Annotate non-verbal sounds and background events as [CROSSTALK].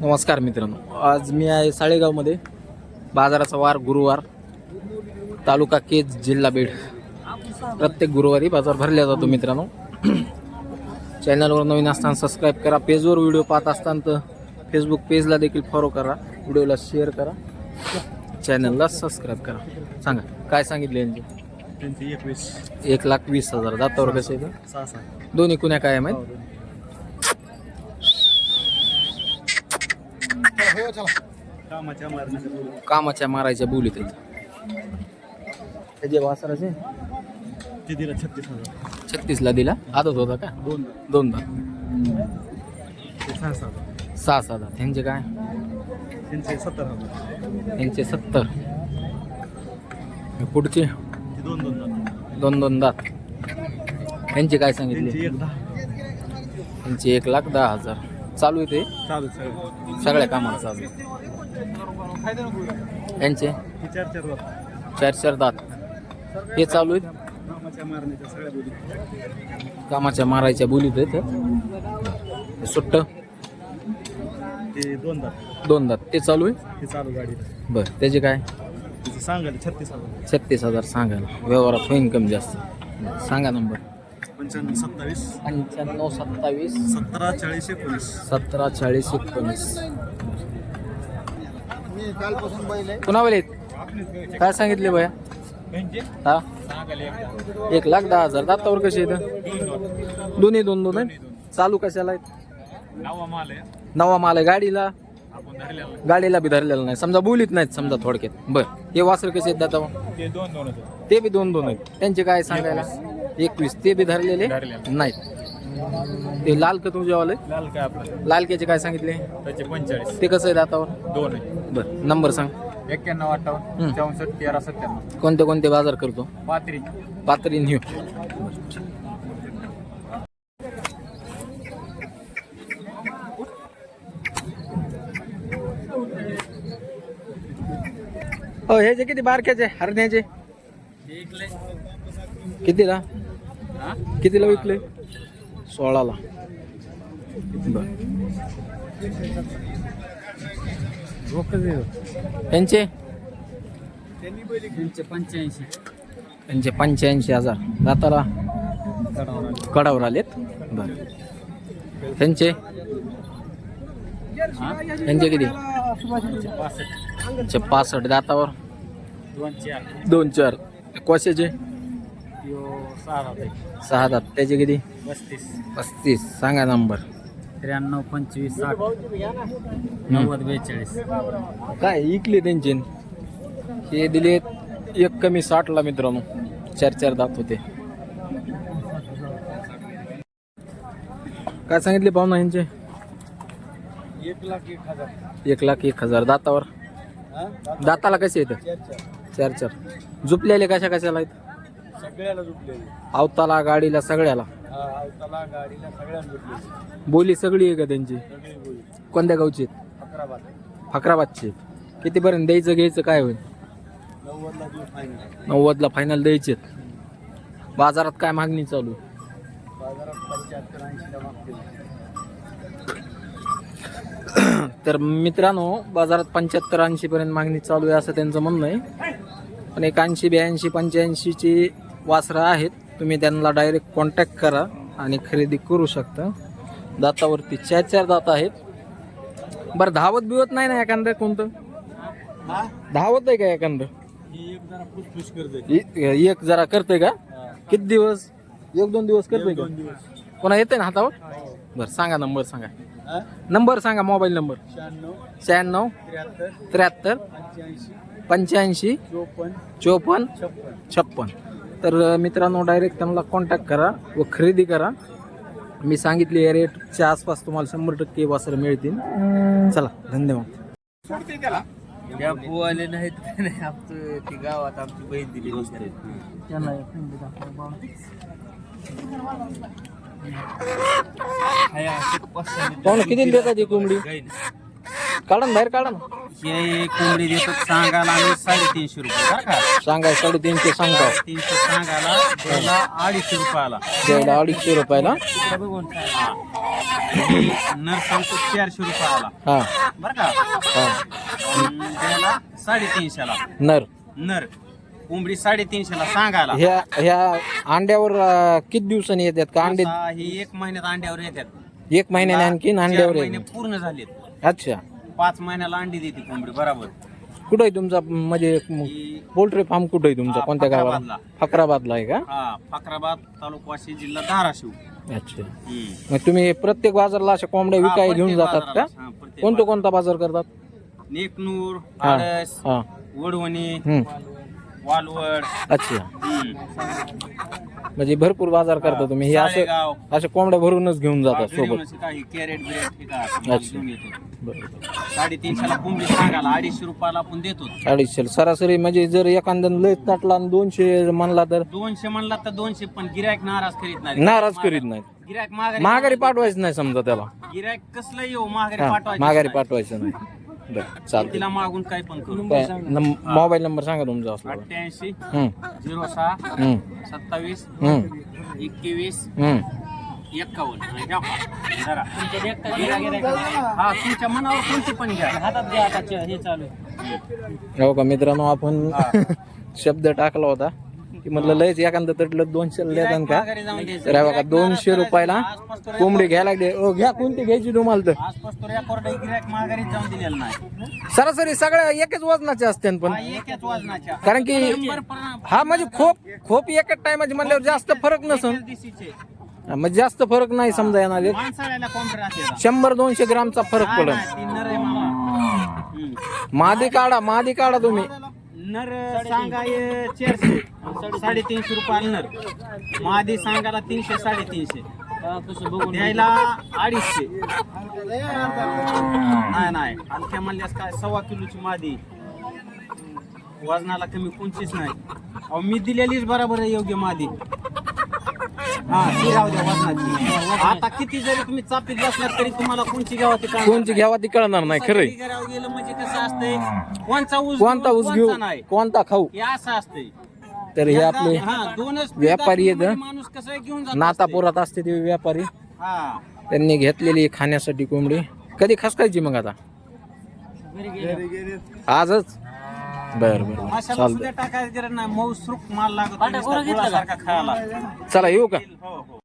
नमस्कार मित्रांनो. आज मी आहे साळेगावमध्ये. बाजाराचा वार गुरुवार. तालुका केज जिल्हा बीड. प्रत्येक गुरुवारी बाजार भरला जातो मित्रांनो. चॅनलवर नवीन असताना सबस्क्राईब करा. पेजवर व्हिडिओ पाहत असताना तर फेसबुक पेजला देखील फॉलो करा. व्हिडिओला शेअर करा. चॅनलला सबस्क्राईब करा. सांगा काय सांगितले यांचे एकवीस. एक लाख वीस हजार. दातावर कसं दोन्ही कुण्या काय आहे माहीत कामाच्या मारण्याच्या कामाच्या मारायच्या बोलीत त्याचे वासराचे ते दिला छत्तीस हजार. छत्तीसला दिला? आदत होता का? दोन दोनदा. सहा सहा सहा त्यांचे काय? त्यांचे सत्तर हजार. त्यांचे सत्तर. पुढचे? दोन दोन हजार दोन दोन दात त्यांचे काय सांगितले? त्यांचे एक लाख दहा हजार. चालू आहे ते? चालू सगळं. सगळ्या कामाला चालू आहे. यांचे? हे चार चार चार चार दात. हे चालू आहेत? कामाच्या मारण्याच्या सगळ्या बोली. कामाच्या मारायच्या बोलीत आहेत सुट्ट? ते दोन दात. दोन दात. ते चालू आहे? हे चालू गाडीला बरं. त्याचे काय? त्याचे सांगायला छत्तीस हजार. छत्तीस हजार सांगायला. व्यवहारात होईन कमी जास्त. सांगा नंबर पंच्याण्णव सत्तावीस. पंच्याण्णव सत्तावीस. सतरा चाळीस एकोणीस. सतरा चाळीस एकोणीस. मी कालपासून बैल पुन्हा बोले काय सांगितले भया? हा? एक लाख दहा हजार. दातावर कसे येतं दोन्ही दोन दोन आहेत? चालू कशाला आहेत? नावा माल आहे. नवा माल आहे गाडीला? आपण धरलेला गाडीला बी धरलेलं नाही. समजा बोलीत नाहीत समजा थोडक्यात. बर. हे वासर कसे आहेत दाता ते दोन दोन होते ते बी दोन दोन आहेत. त्यांचे काय सांगायला? एकवीस ते बी धरलेले धरलेले. नाहीत. ते लाल का तुमच्यावाले लाल काय आपलं? लाल केचे काय सांगितले? त्याचे पंचेचाळीस. ते कसं आहे दातावर? दोन आहे. बर नंबर सांग. एक्क्याण्णव हम्म. अठ्ठावन्न चौसष्ट तेरा सत्त्याण्णव. कोणते कोणते बाजार करतो? पात्री. पातळी न्यू हो ह्याचे किती बारक्याचे हरण्याचे? कितीला? कितीला विकले? सोळाला. त्यांचे? त्यांचे पंच्याऐंशी त्यांचे पंच्याऐंशी हजार. दाताला? कडावर आलेत. बर. त्यांचे? त्यांचे किती? पासष्ट. दातावर? दोन चार दोन चार. कोशाचे? सहा दात. त्याचे किती? पस्तीस. पस्तीस. सांगा नंबर. त्र्याण्णव पंचवीस साठ. नव्वद बेचाळीस. काय इकले त्यांचे? हे दिले एक कमी साठला मित्रांनो. चार चार दात होते. काय सांगितले पाहुणा यांचे? एक लाख एक हजार. एक लाख एक हजार. दातावर? दाताला कसे येतं चार चार. झुपलेले कशा कशाला आहेत? सगळ्याला अवताला गाडीला सगळ्याला? गाडीला बोली सगळी आहे का त्यांची? सगळी बोली. कोणत्या गावची आहेत? अकरा बात फकराबादची आहेत. कितीपर्यंत द्यायचं घ्यायचं काय होईल? नव्वदला फायनल नव्वदला फायनल द्यायचे बाजारात काय मागणी चालू? आहे? बाजारात पंच्याहत्तर ऐंशीला मागतील. तर मित्रांनो बाजारात पंच्याहत्तर ऐंशी पर्यंत मागणी चालू आहे असं त्यांचं म्हणणं आहे. पण एक ऐंशी ब्याऐंशी पंच्याऐंशीची वासरं आहेत तुम्ही त्यांना डायरेक्ट कॉन्टॅक्ट करा आणि खरेदी करू शकता. दातावरती चार चार दात आहेत. बरं धावत बिवत नाही ना एखादं कोणतं? धावत आहे का एखादं? ही एक जरा करते. का? किती दिवस? एक दोन दिवस करतोय का? कोणा येते ना हातावर? बरं सांगा नंबर सांगा. नंबर सांगा मोबाईल नंबर. शहाण्णव. त्र्याहत्तर. पंच्याऐंशी. चोपन्न. छप्पन. तर मित्रांनो डायरेक्ट त्यांना कॉन्टॅक्ट करा व खरेदी करा. मी सांगितले या रेटच्या आसपास तुम्हाला शंभर टक्के वासरं मिळतील. चला धन्यवाद. या बुवाले नाहीत नाही आमचं ती गावात आमची बहीण दिली. किती देतात ही कोंबडी? काढा ना बाहेर काढा ना. हे कोंबडी देतो सांगायला आम्ही साडेतीनशे रुपये बरं का? सांगा साडेतीनशे सांगा तीनशे सांगायला त्याला अडीचशे रुपयाला. द्यायला अडीचशे रुपयाला? नर सांगतो चारशे रुपयाला. हा. बर का? हा. त्याला साडेतीनशेला. नर. नर. कोंबडी साडेतीनशेला सांगायला. ह्या ह्या अंड्यावर अं, किती दिवसांनी येतात का? अंडे आता ही एक महिन्यात अंड्यावर येतात. एक महिन्याने आणखीन चार अंड्यावर महिने येतात पूर्ण झालेत. अच्छा. पाच महिन्याला अंडी देते कोंबडी बरोबर कुठं आहे तुमचा म्हणजे पोल्ट्री फार्म कुठं आहे तुमचा हा, कोणत्या गावाला फकराबादला. फकराबादला आहे का हा फकराबाद तालुका वाशी जिल्हा धाराशिव अच्छा हम्म. मग तुम्ही प्रत्येक बाजारला अशा कोंबड्या हा, विकाय प्रत्येक घेऊन जातात का बाजाराला. हा, प्रत्येक कोणता कोणता बाजार करतात. नेकनूर आळस हा वडवणी हम्म. वालवड. अच्छा. म्हणजे भरपूर बाजार करता तुम्ही. हे असं. अशा कोंबड्या भरूनच घेऊन जातात घरी सोबत. येऊनच काही कॅरेट बिरेट हे का, माल अच्छा. घेऊन येतो. बरोबर साडेतीनशेला कोंबडी सांगायला अडीचशे रुपयाला आपण देतो. अडीचशे सरासरी म्हणजे जर एखाद्यानं लय ताटला आणि दोनशे म्हणला तर दोनशे म्हणला तर दोनशे पण गिरायक नाराज करीत नाही नाराज करीत नाही गिरायक माघारी माघारी पाठवायचं. नाही समजा त्याला. गिरायक कसलं येऊ माघारी हा, पाठवायचं माघारी. पाठवायचं नाही. बरं चालतं तिला मागून काही पण करू. काय, मोबाईल नंबर सांगा तुमचा असला. तर. अठ्ठ्याऐंशी हम्म, झिरो सहा हम्म, सत्तावीस हम्म, एकवीस हम्म. एक्कावन्न घ्या. पहा. हा तुमच्या मनावर कोणती पण घ्या. हातात घ्या आता हे चालू. हो का मित्रांनो आपण [LAUGHS] शब्द टाकला होता. की म्हटलं लयच एखादं तटलं दोनशे देतात का हे बघा दोनशे रुपयाला कोंबडी घ्यायला लागली. ओ घ्या कोणती घ्यायची तुम्हाला तर. सरासरी सगळ्या एकच वजनाचे असते पण. कारण की हा म्हणजे खोप खोप एकच टायमाची म्हणल्यावर जास्त फरक नसन म्हणजे जास्त फरक नाही समजा येणार. शंभर दोनशे ग्रामचा फरक पडेल. मादी काढा मादी काढा तुम्ही. नर सांगा हे चारशे साडेतीनशे रुपयाला नर मादी सांगायला तीनशे साडेतीनशे. द्यायला अडीचशे. नाही नाही. हलक्या म्हणल्यास काय सव्वा किलोची मादी. वजनाला कमी कोणचीच नाही. अहो मी दिलेलीच बरोबर आहे योग्य मादी. हा ती राहू द्या वजनाची आता किती जरी तुम्ही चापीत तरी तुम्हाला कोणची घ्यावं ते कळणार कोणची घ्यावा ती कळणार नाही खरंय. घरावर गेलं म्हणजे कसं असतंय कोणचा ऊस कोणता घेऊ, ऊस घेऊ कोणचा नाही. कोणता खाऊ? हे असं असतंय. तर हे आपले हा दोनच व्यापारी आहेत, पिढ्या माणूस कसं घेऊन जात नातापुरात असते ते व्यापारी. हा. त्यांनी घेतलेली खाण्यासाठी कोंबडी. कधी खसकायची मग आता? आजच? बर बर माशाला चालतं सुद्धा टाकायचं गरज नाही मऊ सुरूक माल लागत नुसता गुळासारखा खायला. चला येऊ का? हो हो.